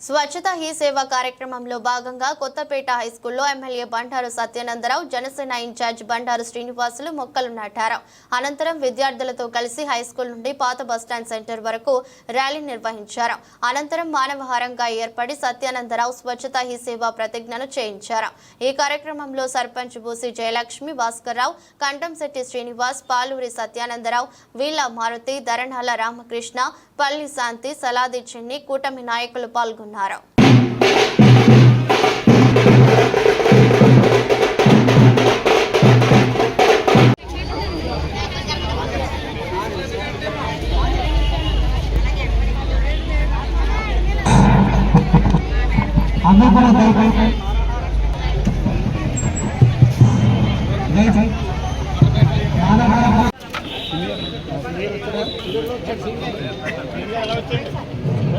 స్వచ్ఛత హీ సేవ కార్యక్రమంలో భాగంగా Kothapeta హైస్కూల్లో MLA Bandaru Satyanandarao Janasena in charge Bandaru Srinivasulu మొక్కలు నాటారు. అనంతరం విద్యార్థులతో కలిసి హైస్కూల్ నుండి పాత బస్టాండ్ సెంటర్ వరకు ర్యాలీ నిర్వహించారు. అనంతరం మానవహారంగా ఏర్పడి సత్యానందరావు స్వచ్ఛత హీ సేవ ప్రతిజ్ఞను చేయించారు. ఈ కార్యక్రమంలో సర్పంచ్ బూసి జయలక్ష్మి భాస్కర్రావు కంటంశెట్టి శ్రీనివాస్ పాలూరి సత్యానందరావు వీళ్ళ మారుతి ధరణాల రామకృష్ణ పల్లి శాంతి సలాది చిన్ని కూటమి నాయకులు పాల్గొన్నారు. అందరూ కూడా దయచేసి దయచేసి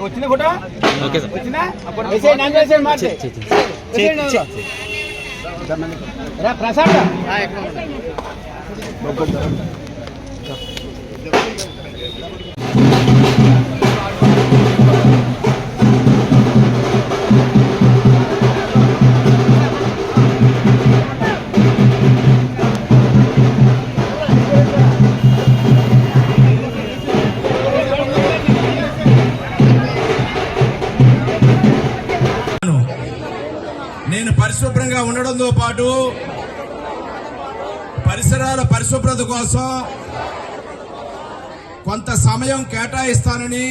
వచ్చిన ఫోటో ఓకే సార్. వచ్చినా ప్రసాద్ నేను పరిశుభ్రంగా ఉండడంతో పాటు పరిసరాల పరిశుభ్రత కోసం కొంత సమయం కేటాయిస్తానని